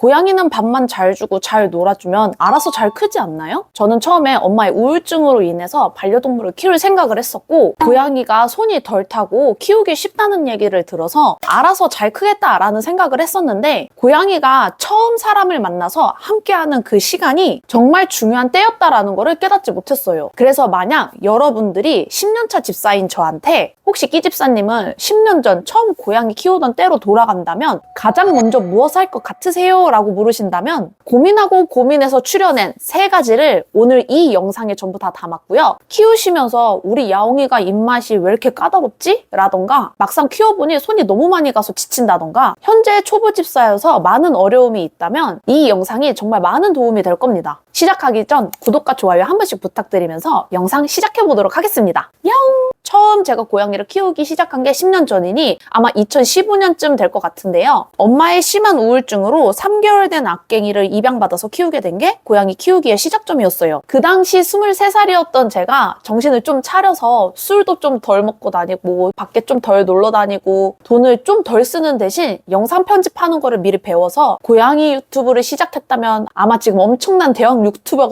고양이는 밥만 잘 주고 잘 놀아주면 알아서 잘 크지 않나요? 저는 처음에 엄마의 우울증으로 인해서 반려동물을 키울 생각을 했었고 고양이가 손이 덜 타고 키우기 쉽다는 얘기를 들어서 알아서 잘 크겠다라는 생각을 했었는데 고양이가 처음 사람을 만나서 함께하는 그 시간이 정말 중요한 때였다라는 거를 깨닫지 못했어요. 그래서 만약 여러분들이 10년차 집사인 저한테 혹시 끼집사님은 10년 전 처음 고양이 키우던 때로 돌아간다면 가장 먼저 무엇을 할것 같으세요? 라고 물으신다면 고민하고 고민해서 추려낸 세 가지를 오늘 이 영상에 전부 다 담았고요. 키우시면서 우리 야옹이가 입맛이 왜 이렇게 까다롭지? 라던가 막상 키워보니 손이 너무 많이 가서 지친다던가 현재 초보 집사여서 많은 어려움이 있다면 이 영상이 정말 많은 도움이 될 겁니다. 시작하기 전 구독과 좋아요 한 번씩 부탁드리면서 영상 시작해 보도록 하겠습니다. 야옹! 처음 제가 고양이를 키우기 시작한 게 10년 전이니 아마 2015년쯤 될 것 같은데요. 엄마의 심한 우울증으로 3 개월 된 악갱이를 입양받아서 키우게 된 게 고양이 키우기의 시작점이었어요. 그 당시 23살이었던 제가 정신을 좀 차려서 술도 좀 덜 먹고 다니고 밖에 좀 덜 놀러 다니고 돈을 좀 덜 쓰는 대신 영상 편집하는 거를 미리 배워서 고양이 유튜브를 시작했다면 아마 지금 엄청난 대형 유튜버가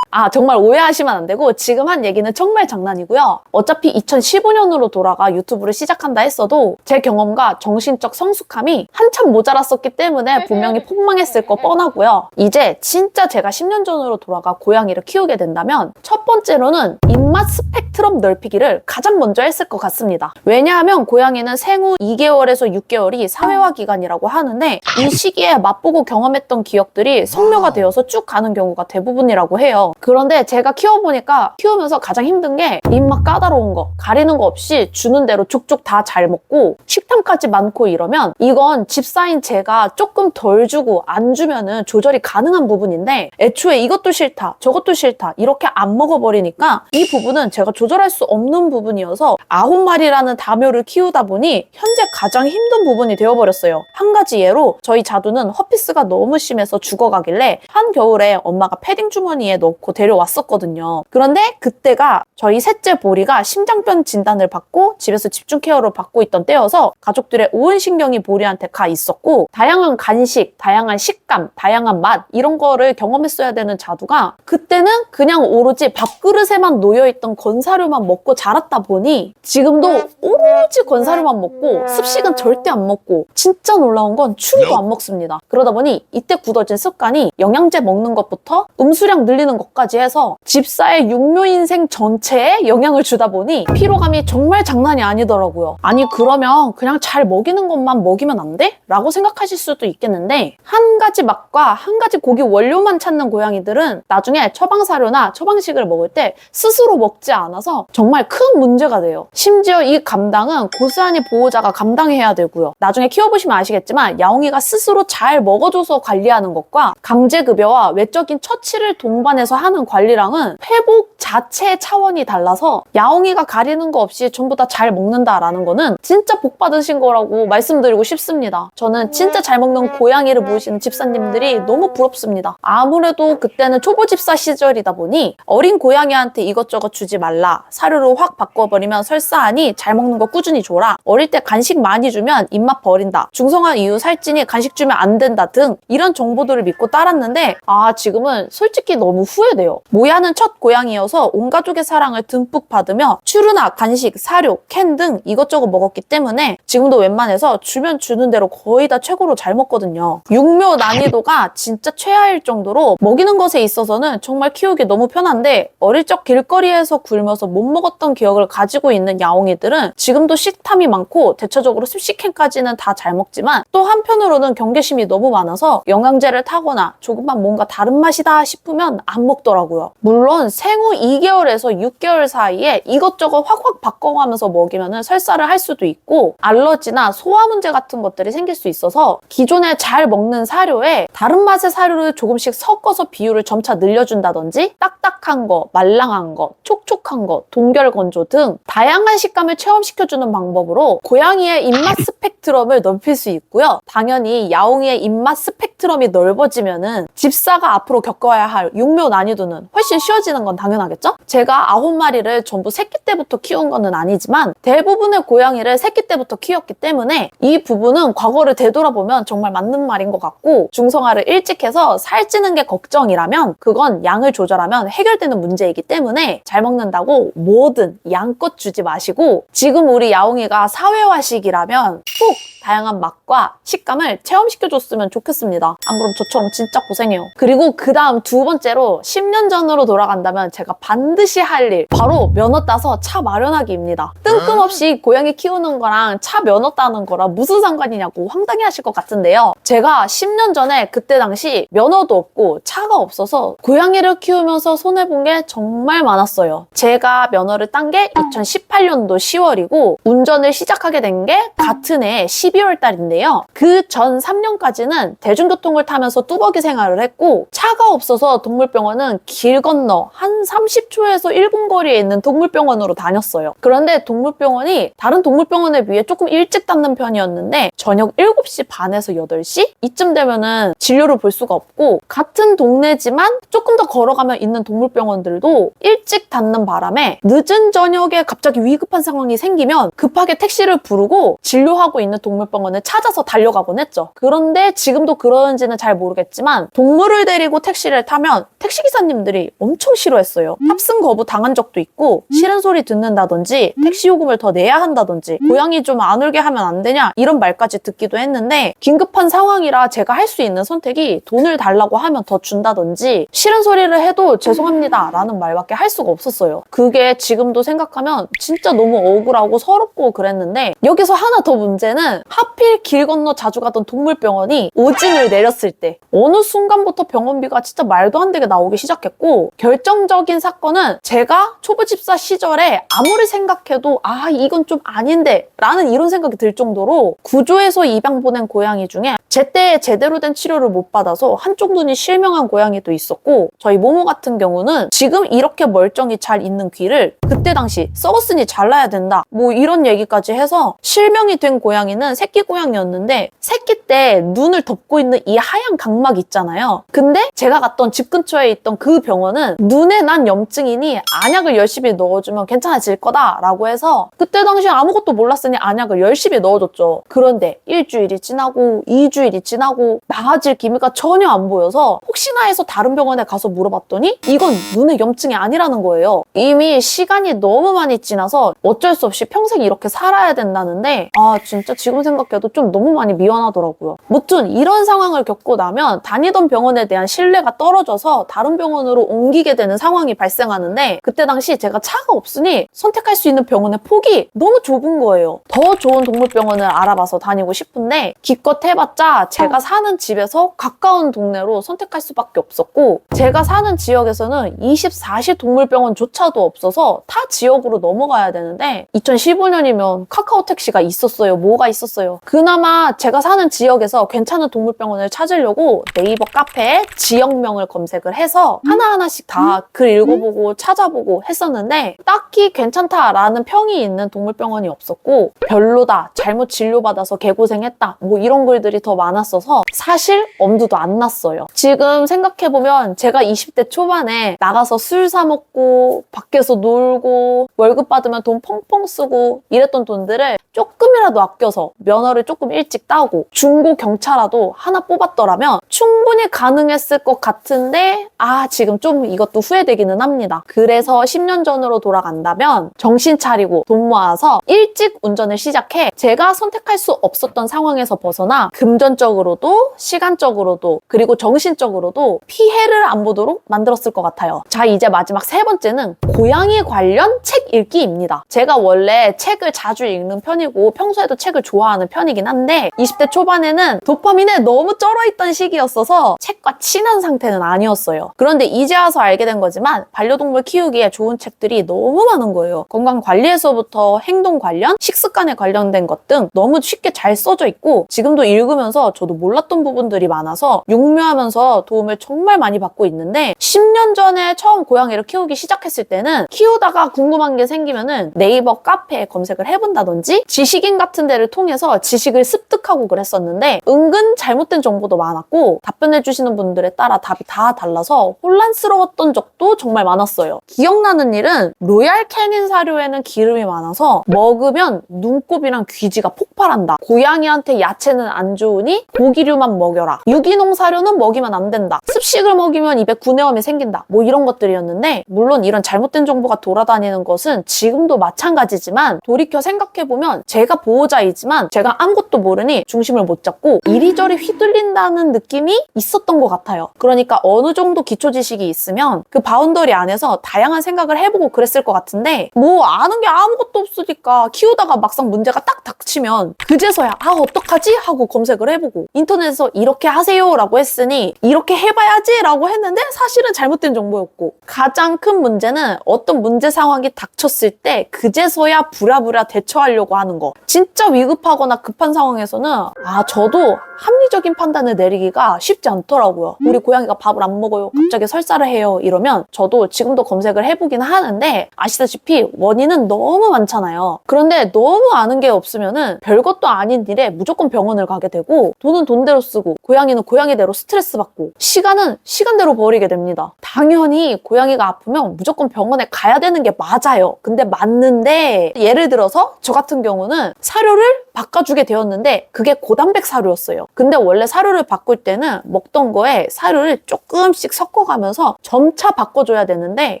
아, 정말 오해하시면 안 되고 지금 한 얘기는 정말 장난이고요. 어차피 2015년으로 돌아가 유튜브를 시작한다 했어도 제 경험과 정신적 성숙함이 한참 모자랐었기 때문에 분명히 폭망했을 거 뻔하고요. 이제 진짜 제가 10년 전으로 돌아가 고양이를 키우게 된다면 첫 번째로는 입맛 스펙트럼 넓히기를 가장 먼저 했을 것 같습니다. 왜냐하면 고양이는 생후 2개월에서 6개월이 사회화 기간이라고 하는데 이 시기에 맛보고 경험했던 기억들이 성묘가 되어서 쭉 가는 경우가 대부분이라고 해요. 그런데 제가 키워보니까 키우면서 가장 힘든 게 입맛 까다로운 거 가리는 거 없이 주는 대로 족족 다 잘 먹고 식탐까지 많고 이러면 이건 집사인 제가 조금 덜 주고 안 주면은 조절이 가능한 부분인데 애초에 이것도 싫다 저것도 싫다 이렇게 안 먹어버리니까 이 부분은 제가 조절할 수 없는 부분이어서 아홉 마리라는 다묘를 키우다 보니 현재 가장 힘든 부분이 되어버렸어요. 한 가지 예로 저희 자두는 허피스가 너무 심해서 죽어가길래 한 겨울에 엄마가 패딩 주머니에 넣고 데려왔었거든요. 그런데 그때가 저희 셋째 보리가 심장병 진단을 받고 집에서 집중 케어를 받고 있던 때여서 가족들의 온 신경이 보리한테 가 있었고 다양한 간식, 다양한 식감, 다양한 맛 이런 거를 경험했어야 되는 자두가 그때는 그냥 오로지 밥그릇에만 놓여있던 건사료만 먹고 자랐다 보니 지금도 오로지 건사료만 먹고 습식은 절대 안 먹고 진짜 놀라운 건 추우도 안 먹습니다. 그러다 보니 이때 굳어진 습관이 영양제 먹는 것부터 음수량 늘리는 것까지 해서 집사의 육묘 인생 전체에 영향을 주다 보니 피로감이 정말 장난이 아니더라고요. 아니 그러면 그냥 잘 먹이는 것만 먹이면 안 돼? 라고 생각하실 수도 있겠는데 한 가지 맛과 한 가지 고기 원료만 찾는 고양이들은 나중에 처방사료나 처방식을 먹을 때 스스로 먹지 않아서 정말 큰 문제가 돼요. 심지어 이 감당은 고스란히 보호자가 감당해야 되고요. 나중에 키워보시면 아시겠지만 야옹이가 스스로 잘 먹어줘서 관리하는 것과 강제급여와 외적인 처치를 동반해서 하는 관리랑은 회복 자체 차원이 달라서 야옹이가 가리는 거 없이 전부 다 잘 먹는다라는 거는 진짜 복 받으신 거라고 말씀드리고 싶습니다. 저는 진짜 잘 먹는 고양이를 모시는 집사님들이 너무 부럽습니다. 아무래도 그때는 초보 집사 시절이다 보니 어린 고양이한테 이것저것 주지 말라. 사료로 확 바꿔버리면 설사하니 잘 먹는 거 꾸준히 줘라. 어릴 때 간식 많이 주면 입맛 버린다. 중성화 이후 살찌니 간식 주면 안 된다 등 이런 정보들을 믿고 따랐는데 아 지금은 솔직히 너무 후회 돼요. 모야는 첫 고양이여서 온 가족의 사랑을 듬뿍 받으며 추루나 간식, 사료, 캔 등 이것저것 먹었기 때문에 지금도 웬만해서 주면 주는 대로 거의 다 최고로 잘 먹거든요. 육묘 난이도가 진짜 최하일 정도로 먹이는 것에 있어서는 정말 키우기 너무 편한데 어릴 적 길거리에서 굶어서 못 먹었던 기억을 가지고 있는 야옹이들은 지금도 식탐이 많고 대체적으로 습식캔까지는 다 잘 먹지만 또 한편으로는 경계심이 너무 많아서 영양제를 타거나 조금만 뭔가 다른 맛이다 싶으면 안 먹 더라고요. 물론 생후 2개월에서 6개월 사이에 이것저것 확확 바꿔가면서 먹이면 설사를 할 수도 있고 알러지나 소화 문제 같은 것들이 생길 수 있어서 기존에 잘 먹는 사료에 다른 맛의 사료를 조금씩 섞어서 비율을 점차 늘려준다든지 딱딱한 거, 말랑한 거, 촉촉한 거, 동결건조 등 다양한 식감을 체험시켜주는 방법으로 고양이의 입맛 스펙트럼을 넓힐 수 있고요. 당연히 야옹이의 입맛 스펙트럼이 넓어지면은 집사가 앞으로 겪어야 할 육묘 난이도 난이도는 훨씬 쉬워지는 건 당연하겠죠? 제가 아홉 마리를 전부 새끼 때부터 키운 거는 아니지만 대부분의 고양이를 새끼 때부터 키웠기 때문에 이 부분은 과거를 되돌아보면 정말 맞는 말인 것 같고 중성화를 일찍 해서 살찌는 게 걱정이라면 그건 양을 조절하면 해결되는 문제이기 때문에 잘 먹는다고 뭐든 양껏 주지 마시고 지금 우리 야옹이가 사회화 시기라면 꼭 다양한 맛과 식감을 체험시켜줬으면 좋겠습니다. 안 그럼 저처럼 진짜 고생해요. 그리고 그 다음 두 번째로 10년 전으로 돌아간다면 제가 반드시 할 일 바로 면허 따서 차 마련하기입니다. 뜬금없이 고양이 키우는 거랑 차 면허 따는 거랑 무슨 상관이냐고 황당해 하실 것 같은데요. 제가 10년 전에 그때 당시 면허도 없고 차가 없어서 고양이를 키우면서 손해본 게 정말 많았어요. 제가 면허를 딴 게 2018년도 10월이고 운전을 시작하게 된 게 같은 해 12월 달인데요. 그 전 3년까지는 대중교통을 타면서 뚜벅이 생활을 했고 차가 없어서 동물병원은 길 건너 한 30초에서 1분 거리에 있는 동물병원으로 다녔어요. 그런데 동물병원이 다른 동물병원에 비해 조금 일찍 닫는 편이었는데 저녁 7시 반에서 8시 이쯤 되면은 진료를 볼 수가 없고 같은 동네지만 조금 더 걸어가면 있는 동물병원들도 일찍 닫는 바람에 늦은 저녁에 갑자기 위급한 상황이 생기면 급하게 택시를 부르고 진료하고 있는 동물병원을 찾아서 달려가곤 했죠. 그런데 지금도 그러는지는 잘 모르겠지만 동물을 데리고 택시를 타면 택시기사 님들이 엄청 싫어했어요. 탑승 거부 당한 적도 있고 싫은 소리 듣는다든지 택시 요금을 더 내야 한다든지 고양이 좀 안 울게 하면 안 되냐 이런 말까지 듣기도 했는데 긴급한 상황이라 제가 할 수 있는 선택이 돈을 달라고 하면 더 준다든지 싫은 소리를 해도 죄송합니다 라는 말밖에 할 수가 없었어요. 그게 지금도 생각하면 진짜 너무 억울하고 서럽고 그랬는데 여기서 하나 더 문제는 하필 길 건너 자주 가던 동물병원이 오진을 내렸을 때 어느 순간부터 병원비가 진짜 말도 안 되게 나오기 시작했고 결정적인 사건은 제가 초보 집사 시절에 아무리 생각해도 아 이건 좀 아닌데 라는 이런 생각이 들 정도로 구조에서 입양 보낸 고양이 중에 제때 제대로 된 치료를 못 받아서 한쪽 눈이 실명한 고양이도 있었고 저희 모모 같은 경우는 지금 이렇게 멀쩡히 잘 있는 귀를 그때 당시 썩었으니 잘라야 된다 뭐 이런 얘기까지 해서 실명이 된 고양이는 새끼 고양이였는데 새끼 때 눈을 덮고 있는 이 하얀 각막 있잖아요. 근데 제가 갔던 집 근처에 있던 그 병원은 눈에 난 염증이니 안약을 열심히 넣어주면 괜찮아질 거다라고 해서 그때 당시 아무것도 몰랐으니 안약을 열심히 넣어줬죠 그런데 일주일이 지나고 이주일이 지나고 나아질 기미가 전혀 안 보여서 혹시나 해서 다른 병원에 가서 물어봤더니 이건 눈의 염증이 아니라는 거예요. 이미 시간이 너무 많이 지나서 어쩔 수 없이 평생 이렇게 살아야 된다는데 아 진짜 지금 생각해도 좀 너무 많이 미안하더라고요. 무튼 이런 상황을 겪고 나면 다니던 병원에 대한 신뢰가 떨어져서 다른 병원으로 옮기게 되는 상황이 발생하는데 그때 당시 제가 차가 없으니 선택할 수 있는 병원의 폭이 너무 좁은 거예요. 더 좋은 동물병원을 알아봐서 다니고 싶은데 기껏 해봤자 제가 사는 집에서 가까운 동네로 선택할 수밖에 없었고 제가 사는 지역에서는 24시 동물병원조차도 없어서 타 지역으로 넘어가야 되는데 2015년이면 카카오 택시가 있었어요. 뭐가 있었어요. 그나마 제가 사는 지역에서 괜찮은 동물병원을 찾으려고 네이버 카페에 지역명을 검색을 해서 하나하나씩 다 글 읽어보고 찾아보고 했었는데 딱히 괜찮다라는 평이 있는 동물병원이 없었고 별로다, 잘못 진료받아서 개고생했다 뭐 이런 글들이 더 많았어서 사실 엄두도 안 났어요. 지금 생각해보면 제가 20대 초반에 나가서 술 사 먹고 밖에서 놀고 월급 받으면 돈 펑펑 쓰고 이랬던 돈들을 조금이라도 아껴서 면허를 조금 일찍 따고 중고 경차라도 하나 뽑았더라면 충분히 가능했을 것 같은데 아 지금 좀 이것도 후회되기는 합니다. 그래서 10년 전으로 돌아간다면 정신 차리고 돈 모아서 일찍 운전을 시작해 제가 선택할 수 없었던 상황에서 벗어나 금전적으로도 시간적으로도 그리고 정신적으로도 피해를 안 보도록 만들었을 것 같아요. 자 이제 마지막 세 번째는 고양이 관련 책 읽기입니다. 제가 원래 책을 자주 읽는 편이고 평소에도 책을 좋아하는 편이긴 한데 20대 초반에는 도파민에 너무 쩔어 있던 시기였어서 책과 친한 상태는 아니었어요. 그런 데 이제 와서 알게 된 거지만 반려동물 키우기에 좋은 책들이 너무 많은 거예요. 건강 관리에서부터 행동 관련, 식습관에 관련된 것 등 너무 쉽게 잘 써져 있고 지금도 읽으면서 저도 몰랐던 부분들이 많아서 육묘하면서 도움을 정말 많이 받고 있는데 10년 전에 처음 고양이를 키우기 시작했을 때는 키우다가 궁금한 게 생기면은 네이버 카페에 검색을 해본다든지 지식인 같은 데를 통해서 지식을 습득하고 그랬었는데 은근 잘못된 정보도 많았고 답변해 주시는 분들에 따라 답이 다 달라서 혼란스러웠던 적도 정말 많았어요. 기억나는 일은 로얄 캐닌 사료에는 기름이 많아서 먹으면 눈곱이랑 귀지가 폭발한다. 고양이한테 야채는 안 좋으니 고기류만 먹여라. 유기농 사료는 먹이면 안 된다. 습식을 먹이면 입에 구내염이 생긴다. 뭐 이런 것들이었는데 물론 이런 잘못된 정보가 돌아다니는 것은 지금도 마찬가지지만 돌이켜 생각해보면 제가 보호자이지만 제가 아무것도 모르니 중심을 못 잡고 이리저리 휘둘린다는 느낌이 있었던 것 같아요. 그러니까 어느 정도 기초 지식이 있으면 그 바운더리 안에서 다양한 생각을 해보고 그랬을 것 같은데 뭐 아는 게 아무것도 없으니까 키우다가 막상 문제가 딱 닥치면 그제서야 아 어떡하지 하고 검색을 해보고 인터넷에서 이렇게 하세요라고 했으니 이렇게 해봐야지라고 했는데 사실은 잘못된 정보였고 가장 큰 문제는 어떤 문제 상황이 닥쳤을 때 그제서야 부랴부랴 대처하려고 하는 거 진짜 위급하거나 급한 상황에서는 아 저도 합리적인 판단을 내리기가 쉽지 않더라고요. 우리 고양이가 밥을 안 먹어요. 갑자기 설사를 해요. 이러면 저도 지금도 검색을 해보긴 하는데 아시다시피 원인은 너무 많잖아요. 그런데 너무 아는 게 없으면은 별것도 아닌 일에 무조건 병원을 가게 되고 돈은 돈대로 쓰고 고양이는 고양이대로 스트레스 받고 시간은 시간대로 버리게 됩니다. 당연히 고양이가 아프면 무조건 병원에 가야 되는 게 맞아요. 근데 맞는데 예를 들어서 저 같은 경우는 사료를 바꿔주게 되었는데 그게 고단백 사료였어요. 근데 원래 사료를 바꿀 때는 먹던 거에 사료를 조금씩 섞어가면서 점차 바꿔줘야 되는데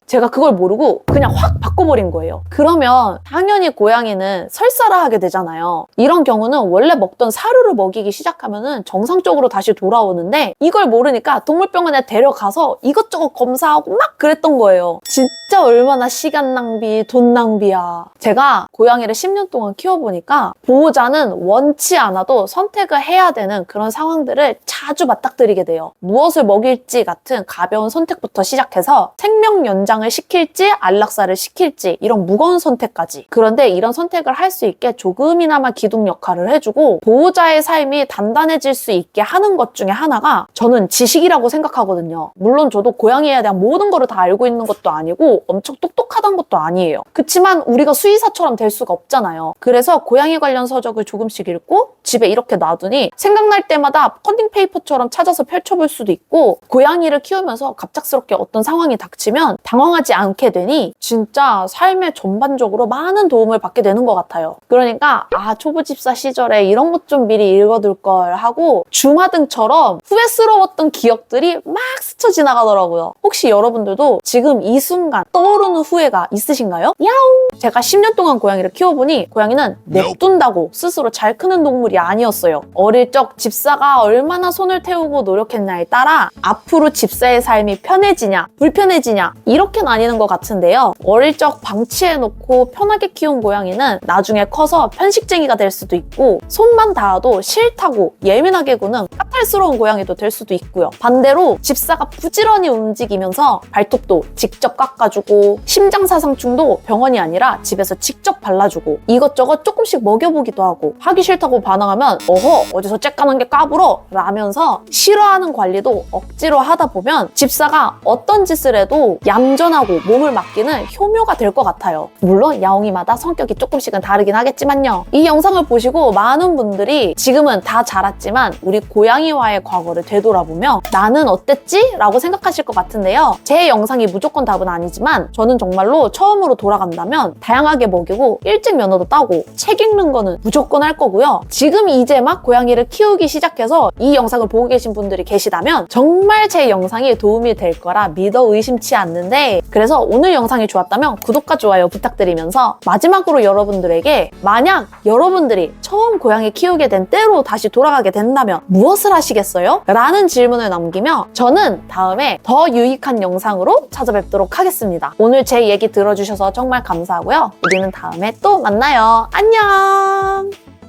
제가 그걸 모르고 그냥 확 바꿔버린 거예요. 그러면 당연히 고양이는 설사를 하게 되잖아요. 이런 경우는 원래 먹던 사료를 먹이기 시작하면은 정상적으로 다시 돌아오는데 이걸 모르니까 동물병원에 데려가서 이것저것 검사하고 막 그랬던 거예요. 진짜 얼마나 시간 낭비, 돈 낭비야. 제가 고양이를 10년 동안 키워보니까 보호자 는 원치 않아도 선택을 해야 되는 그런 상황들을 자주 맞닥뜨리게 돼요. 무엇을 먹일지 같은 가벼운 선택부터 시작해서 생명 연장을 시킬지 안락사를 시킬지 이런 무거운 선택까지. 그런데 이런 선택을 할 수 있게 조금이나마 기둥 역할을 해주고 보호자의 삶이 단단해질 수 있게 하는 것 중에 하나가 저는 지식이라고 생각하거든요. 물론 저도 고양이에 대한 모든 거를 다 알고 있는 것도 아니고 엄청 똑똑하다는 것도 아니에요. 그치만 우리가 수의사처럼 될 수가 없잖아요. 그래서 고양이 관련 서적 을 조금씩 읽고 집에 이렇게 놔두니 생각날 때마다 컨딩 페이퍼처럼 찾아서 펼쳐볼 수도 있고 고양이를 키우면서 갑작스럽게 어떤 상황이 닥치면 당황하지 않게 되니 진짜 삶에 전반적으로 많은 도움을 받게 되는 것 같아요. 그러니까 아 초보 집사 시절에 이런 것 좀 미리 읽어둘 걸 하고 주마등처럼 후회스러웠던 기억들이 막 스쳐 지나가더라고요. 혹시 여러분들도 지금 이 순간 떠오르는 후회가 있으신가요? 야옹! 제가 10년 동안 고양이를 키워보니 고양이는 냅둔다고 스스로 잘 크는 동물이 아니었어요. 어릴 적 집사가 얼마나 손을 태우고 노력했냐에 따라 앞으로 집사의 삶이 편해지냐 불편해지냐 이렇게 나뉘는 것 같은데요. 어릴 적 방치해놓고 편하게 키운 고양이는 나중에 커서 편식쟁이가 될 수도 있고 손만 닿아도 싫다고 예민하게 구는 까탈스러운 고양이도 될 수도 있고요. 반대로 집사가 부지런히 움직이면서 발톱도 직접 깎아주고 심장사상충도 병원이 아니라 집에서 직접 발라주고 이것저것 조금씩 먹여보기도 하고 하기 싫다고 반항하면 어허 어디서 째까는 게 까불어 라면서 싫어하는 관리도 억지로 하다 보면 집사가 어떤 짓을 해도 얌전하고 몸을 맡기는 효묘가 될 것 같아요. 물론 야옹이마다 성격이 조금씩은 다르긴 하겠지만요. 이 영상을 보시고 많은 분들이 지금은 다 자랐지만 우리 고양이와의 과거를 되돌아보며 나는 어땠지? 라고 생각하실 것 같은데요. 제 영상이 무조건 답은 아니지만 저는 정말로 처음으로 돌아간다면 다양하게 먹이고 일찍 면허도 따고 책 읽는 거는 무조건 할 거고요. 지금 이제 막 고양이를 키우기 시작해서 이 영상을 보고 계신 분들이 계시다면 정말 제 영상이 도움이 될 거라 믿어 의심치 않는데 그래서 오늘 영상이 좋았다면 구독과 좋아요 부탁드리면서 마지막으로 여러분들에게 만약 여러분들이 처음 고양이 키우게 된 때로 다시 돌아가게 된다면 무엇을 하시겠어요? 라는 질문을 남기며 저는 다음에 더 유익한 영상으로 찾아뵙도록 하겠습니다. 오늘 제 얘기 들어주셔서 정말 감사하고요. 우리는 다음에 또 만나요. 안녕! Bye.